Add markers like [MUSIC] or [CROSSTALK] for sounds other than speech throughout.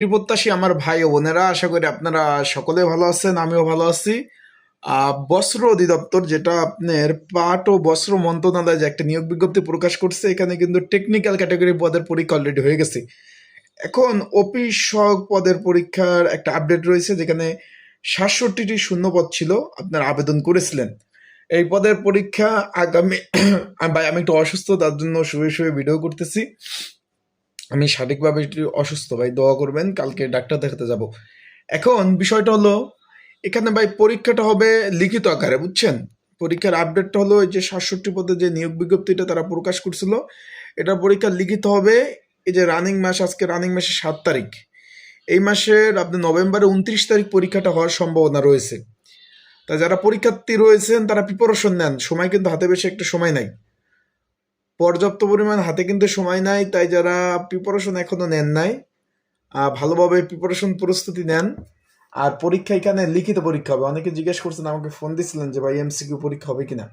প্রত্যাশী আমার ভাই ও বোনেরা, আশা করি আপনারা সকলে ভালো আছেন, আমিও ভালো আছি। বস্ত্র অধিদপ্তর, যেটা আপনার পাট ও বস্ত্র মন্ত্রণালয় যে একটা নিয়োগ বিজ্ঞপ্তি প্রকাশ করছে, এখানে কিন্তু টেকনিক্যাল ক্যাটাগরি পদের পরীক্ষা অলরেডি হয়ে গেছে। এখন অফিস পদের পরীক্ষার একটা আপডেট রয়েছে, যেখানে সাতষট্টিটি শূন্যপদ ছিল, আপনারা আবেদন করেছিলেন। এই পদের পরীক্ষা আগামী, [COUGHS] ভাই, আমি একটু অসুস্থ, তার জন্য শুয়ে শুয়ে ভিডিও করতেছি। আমি একটু অসুস্থ, ভাই, দোয়া করবেন, কালকে ডাক্তার দেখাতে যাব। এখন বিষয়টা হলো, এখানে ভাই পরীক্ষাটা হবে লিখিত আকারে, বুঝছেন? পরীক্ষার আপডেটটা হলো এই যে সাতষট্টি পদে যে নিয়োগ বিজ্ঞপ্তিটা তারা প্রকাশ করছিল, এটা পরীক্ষা লিখিত হবে এই যে রানিং মাস, আজকে রানিং মাসের সাত তারিখ। এই মাসের, আপনি নভেম্বরের উনত্রিশ তারিখ পরীক্ষাটা হওয়ার সম্ভাবনা রয়েছে। তা যারা পরীক্ষার্থী রয়েছেন, তারা প্রিপারেশন নেন। সময় কিন্তু হাতে বেশি একটা সময় নাই। পর্যাপ্ত পরিমাণ হাতে কিন্তু সময় নাই, তাই যারা প্রিপারেশন এখনও নেন নাই ভালোভাবে প্রিপারেশন প্রস্তুতি নেন, আর পরীক্ষা এখানে লিখিত পরীক্ষা হবে। অনেকে জিজ্ঞেস করছেন, আমাকে ফোন দিয়েছিলেন যে, ভাই এমসিকিউ পরীক্ষা হবে কিনা?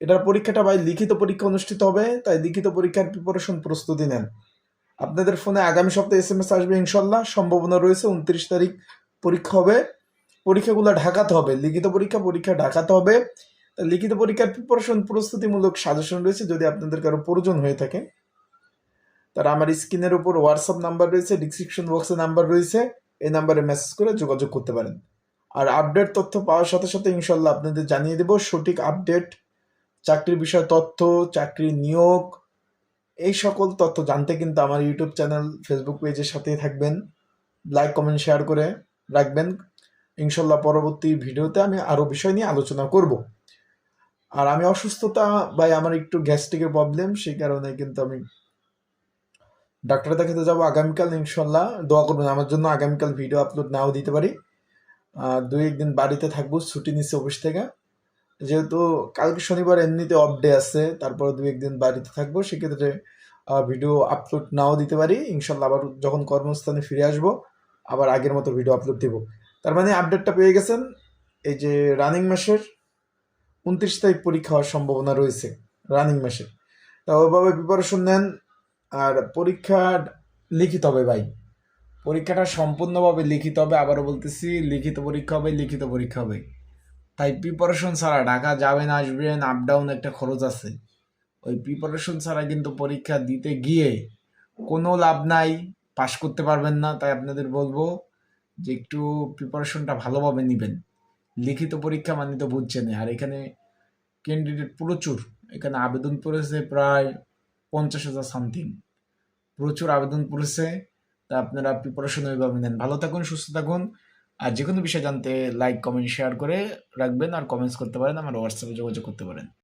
এটার পরীক্ষাটা, ভাই, লিখিত পরীক্ষা অনুষ্ঠিত হবে, তাই লিখিত পরীক্ষার প্রিপারেশন প্রস্তুতি নেন। আপনাদের ফোনে আগামী সপ্তাহে এস এম এস আসবে ইনশাল্লাহ সম্ভাবনা রয়েছে উনত্রিশ তারিখ পরীক্ষা হবে। পরীক্ষাগুলো ঢাকাতে হবে, লিখিত পরীক্ষা পরীক্ষা ঢাকাতে হবে। লিখিত পরীক্ষার প্রিপারেশন প্রস্তুতিমূলক সাজেশন রয়েছে, যদি আপনাদের কারও প্রয়োজন হয়ে থাকে। তারা আমার স্ক্রিনের উপর হোয়াটসঅ্যাপ নাম্বার রয়েছে ডিসক্রিপশন বক্সে নাম্বার রয়েছে, এই নাম্বারে মেসেজ করে যোগাযোগ করতে পারেন। আর আপডেট তথ্য পাওয়ার সাথে সাথে ইনশাল্লাহ আপনাদের জানিয়ে দেব সঠিক আপডেট চাকরির বিষয় তথ্য চাকরি নিয়োগ, এই সকল তথ্য জানতে কিন্তু আমার ইউটিউব চ্যানেল ফেসবুক পেজের সাথেই থাকবেন। লাইক কমেন্ট শেয়ার করে রাখবেন। ইনশাল্লাহ পরবর্তী ভিডিওতে আমি আরও বিষয় নিয়ে আলোচনা করব। আর আমি অসুস্থতা বা আমার একটু গ্যাস্ট্রিকের প্রবলেম সেই কারণে কিন্তু আমি ডাক্তার দেখাতে যাব আগামীকাল, ইনশাল্লাহ। দোয়া করবেন, আমার জন্য আগামীকাল ভিডিও আপলোড নাও দিতে পারি। দুই একদিন বাড়িতে থাকব, ছুটি নিচ্ছে অফিস থেকে। যেহেতু কালকে শনিবার এমনিতে অফ ডে আছে, তারপরে দুই একদিন বাড়িতে থাকব, সেক্ষেত্রে ভিডিও আপলোড নাও দিতে পারি। ইনশাল্লাহ আবার যখন কর্মস্থানে ফিরে আসব, আবার আগের মতো ভিডিও আপলোড দেবো। তার মানে আপডেটটা পেয়ে গেছেন, এই যে রানিং মাসের উনত্রিশ তারিখ পরীক্ষা হওয়ার সম্ভাবনা রয়েছে রানিং মাসে তা ওইভাবে প্রিপারেশন নেন আর পরীক্ষা লিখিত হবে ভাই। পরীক্ষাটা সম্পূর্ণভাবে লিখিত হবে, আবারও বলতেছি, লিখিত পরীক্ষা হবে, লিখিত পরীক্ষা হবে। তাই প্রিপারেশন ছাড়া ঢাকা যাবেন আসবেন আপ ডাউন একটা খরচ আছে। ওই প্রিপারেশন ছাড়া কিন্তু পরীক্ষা দিতে গিয়ে কোনো লাভ নাই পাশ করতে পারবেন না। তাই আপনাদের বলব যে একটু প্রিপারেশনটা ভালোভাবে নেবেন। লিখিত পরীক্ষা মানে তো বুঝছে না। আর এখানে ক্যান্ডিডেট প্রচুর। এখানে আবেদন পড়েছে প্রায় পঞ্চাশ হাজার সামথিং প্রচুর আবেদন পড়েছে তা আপনারা প্রিপারেশন ওইভাবে নেন। ভালো থাকুন, সুস্থ থাকুন। আর যে কোনো বিষয় জানতে লাইক কমেন্ট শেয়ার করে রাখবেন। আর কমেন্টস করতে পারেন। আমার হোয়াটসঅ্যাপে যোগাযোগ করতে পারেন।